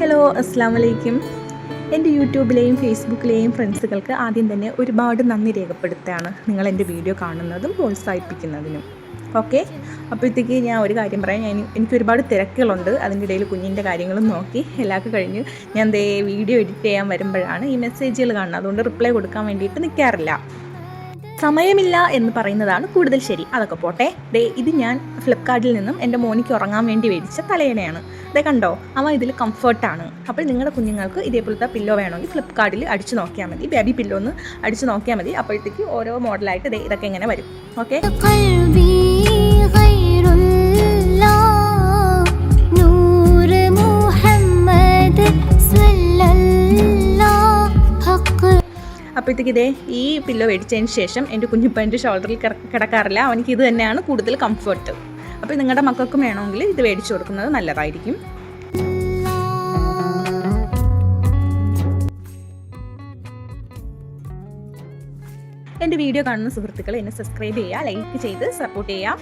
Hello അസ്സാം വലൈക്കും എന്റെ യൂട്യൂബിലെയും ഫേസ്ബുക്കിലെയും ഫ്രണ്ട്സുകൾക്ക് ആദ്യം തന്നെ ഒരുപാട് നന്ദി രേഖപ്പെടുത്തുകയാണ് നിങ്ങൾ എന്റെ വീഡിയോ കാണുന്നതും പ്രോത്സാഹിപ്പിക്കുന്നതിനും. ഓക്കെ? അപ്പോഴത്തേക്ക് ഞാൻ ഒരു കാര്യം പറയാം. ഞാൻ എനിക്ക് ഒരുപാട് തിരക്കുകളുണ്ട്. അതിന്റെ ഇടയിൽ കുഞ്ഞിന്റെ കാര്യങ്ങളും നോക്കി എല്ലാവർക്കും കഴിഞ്ഞ്. ഞാൻ ദേ വീഡിയോ എഡിറ്റ് ചെയ്യാൻ വരുമ്പോഴാണ് ഈ മെസ്സേജുകൾ കാണുന്നത്. അതുകൊണ്ട് റിപ്ലൈ കൊടുക്കാൻ വേണ്ടിയിട്ട് നിൽക്കാറില്ല. സമയമില്ല എന്ന് പറയുന്നതാണ് കൂടുതൽ ശരി. അതൊക്കെ പോട്ടെ. ദേ ഇത് ഞാൻ ഫ്ലിപ്കാർട്ടിൽ നിന്നും എന്റെ മോനിക്ക് ഉറങ്ങാൻ വേണ്ടി മേടിച്ച തലയണയാണ്. ദേ കണ്ടോ? അവൻ ഇതിൽ കംഫർട്ടാണ്. അപ്പോൾ നിങ്ങളുടെ കുഞ്ഞുങ്ങൾക്ക് ഇതേപോലത്തെ പില്ലോ വേണമെങ്കിൽ ഫ്ലിപ്കാർട്ടിൽ അടിച്ചു നോക്കിയാൽ മതി. ബേബി പില്ലോ ഒന്ന് അടിച്ചു നോക്കിയാൽ മതി. അപ്പോഴത്തേക്ക് ഓരോ മോഡലായിട്ട് ദേ ഇതൊക്കെ ഇങ്ങനെ വരും. ഓക്കെ അപ്പോഴത്തേക്ക് ഇതേ ഈ പില്ലോ മേടിച്ചതിന് ശേഷം എന്റെ കുഞ്ഞിപ്പന്റെ ഷോൾഡറിൽ കിടക്കാറില്ല. അവനിക്ക് ഇത് തന്നെയാണ് കൂടുതൽ കംഫർട്ട് അപ്പോൾ നിങ്ങളുടെ മക്കൾക്കും വേണമെങ്കിൽ ഇത് മേടിച്ചു കൊടുക്കുന്നത് നല്ലതായിരിക്കും. എന്റെ വീഡിയോ കാണുന്ന സുഹൃത്തുക്കൾ എന്നെ സബ്സ്ക്രൈബ് ചെയ്യുക ലൈക്ക് ചെയ്ത് സപ്പോർട്ട് ചെയ്യുക.